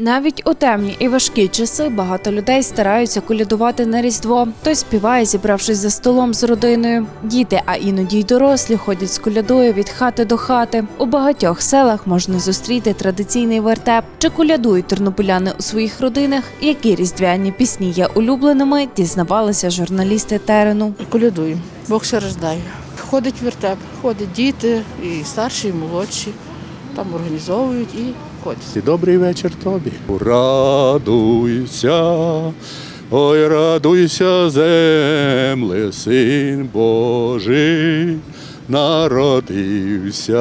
Навіть у темні і важкі часи багато людей стараються колядувати на Різдво. Хтось співає, зібравшись за столом з родиною. Діти, а іноді й дорослі ходять з колядою від хати до хати. У багатьох селах можна зустріти традиційний вертеп. Чи колядують тернополяни у своїх родинах? Які різдвяні пісні є улюбленими? Дізнавалися журналісти терену. Колядуємо, Бог ще рождає. Ходить вертеп, ходять діти, і старші, і молодші. Там організовують і ходять. І добрий вечір тобі. Радуйся, ой, радуйся, земле, син Божий народився.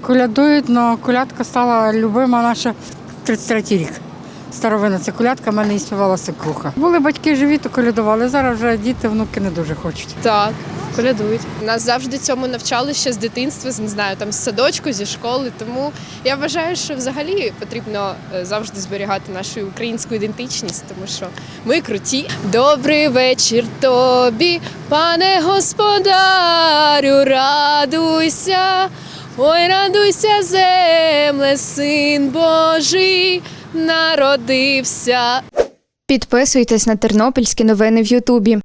Колядують, але колядка стала любима наша 33-й рік. Старовина це колядка, в мене і співала свекруха. Були батьки живі, то колядували. Зараз вже діти, внуки не дуже хочуть. Так, колядують. Нас завжди цьому навчали ще з дитинства, не знаю, там з садочку, зі школи. Тому я вважаю, що взагалі потрібно е, завжди зберігати нашу українську ідентичність, тому що ми круті. Добрий вечір тобі, пане господарю, радуйся. Ой, радуйся, земле, син Божий народився. Підписуйтесь на тернопільські новини в Ютубі.